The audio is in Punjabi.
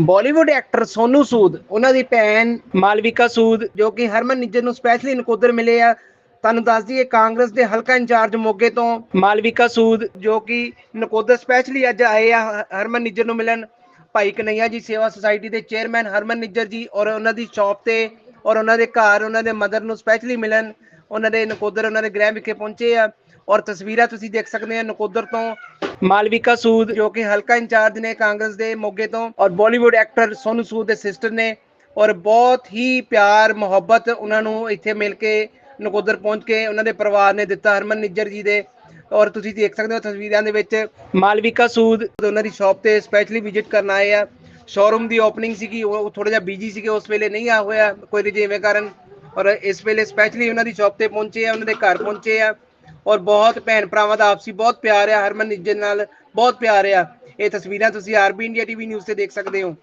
ਬਾਲੀਵੁੱਡ ਐਕਟਰ ਸੋਨੂ ਸੂਦ ਉਹਨਾਂ ਦੀ ਭੈਣ ਮਾਲਵਿਕਾ ਸੂਦ ਜੋ ਕਿ ਹਰਮਨ ਨਿੱਜਰ ਨੂੰ ਸਪੈਸ਼ਲੀ ਨਕੋਦਰ ਮਿਲੇ ਆ। ਤੁਹਾਨੂੰ ਦੱਸ ਦਈਏ, ਕਾਂਗਰਸ ਦੇ ਹਲਕਾ ਇੰਚਾਰਜ ਮੋਗੇ ਤੋਂ ਮਾਲਵਿਕਾ ਸੂਦ ਜੋ ਕਿ ਨਕੋਦਰ ਸਪੈਸ਼ਲੀ ਅੱਜ ਆਏ ਆ ਹਰਮਨ ਨਿੱਜਰ ਨੂੰ ਮਿਲਣ। ਭਾਈ ਕਨਈਆ ਜੀ ਸੇਵਾ ਸੁਸਾਇਟੀ ਦੇ ਚੇਅਰਮੈਨ ਹਰਮਨ ਨਿੱਜਰ ਜੀ, ਔਰ ਉਹਨਾਂ ਦੀ ਸ਼ਾਪ ਤੇ, ਔਰ ਉਹਨਾਂ ਦੇ ਘਰ, ਉਹਨਾਂ ਦੇ ਮਦਰ ਨੂੰ ਸਪੈਸ਼ਲੀ ਮਿਲਣ। ਉਹਨਾਂ ਦੇ ਨਕੋਦਰ, ਉਹਨਾਂ ਦੇ ਗ੍ਰਹਿ ਵਿਖੇ ਪਹੁੰਚੇ ਆ। ਔਰ ਤਸਵੀਰਾਂ ਤੁਸੀਂ ਦੇਖ ਸਕਦੇ ਆ ਨਕੋਦਰ ਤੋਂ। ਮਾਲਵਿਕਾ ਸੂਦ, ਜੋ ਕਿ ਹਲਕਾ ਇੰਚਾਰਜ ਨੇ ਕਾਂਗਰਸ ਦੇ ਮੋਗੇ ਤੋਂ ਔਰ ਬਾਲੀਵੁੱਡ ਐਕਟਰ ਸੋਨੂ ਸੂਦ ਦੇ ਸਿਸਟਰ ਨੇ ਔਰ ਬਹੁਤ ਹੀ ਪਿਆਰ, ਮੁਹੱਬਤ ਉਹਨਾਂ ਨੂੰ ਇੱਥੇ ਮਿਲ ਕੇ ਨਕੋਦਰ ਪਹੁੰਚ ਕੇ ਉਹਨਾਂ ਦੇ ਪਰਿਵਾਰ ਨੇ ਦਿੱਤਾ, ਹਰਮਨ ਨਿੱਜਰ ਜੀ ਦੇ ਔਰ ਤੁਸੀਂ ਦੇਖ ਸਕਦੇ ਹੋ ਤਸਵੀਰਾਂ ਦੇ ਵਿੱਚ ਮਾਲਵਿਕਾ ਸੂਦ ਉਹਨਾਂ ਦੀ ਸ਼ਾਪ ਤੇ ਸਪੈਸ਼ਲੀ ਵਿਜ਼ਿਟ ਕਰਨ ਆਏ ਆ ਸ਼ੋਰੂਮ ਦੀ ਓਪਨਿੰਗ ਸੀਗੀ, ਉਹ ਥੋੜਾ ਜਿਹਾ ਬਿਜ਼ੀ ਸੀਗੇ, ਉਸ ਵੇਲੇ ਨਹੀਂ ਆ ਹੋਇਆ ਕੋਈ ਰਜੇਵੇਂ ਕਾਰਨ ਔਰ ਇਸ ਵੇਲੇ ਸਪੈਸ਼ਲੀ ਉਹਨਾਂ ਦੀ ਸ਼ਾਪ ਤੇ ਪਹੁੰਚੇ ਆ, ਉਹਨਾਂ ਦੇ ਘਰ ਪਹੁੰਚੇ ਆ। ਔਰ ਬਹੁਤ ਭੈਣ ਭਰਾਵਾਂ ਦਾ ਆਪਸੀ ਬਹੁਤ ਪਿਆਰ ਆ, ਹਰਮਨ ਨਿੱਜਰ ਨਾਲ ਬਹੁਤ ਪਿਆਰ ਆ। ਇਹ ਤਸਵੀਰਾਂ ਤੁਸੀਂ ਆਰਬੀ ਇੰਡੀਆ ਟੀਵੀ ਨਿਊਜ਼ ਤੇ ਦੇਖ ਸਕਦੇ ਹੋ।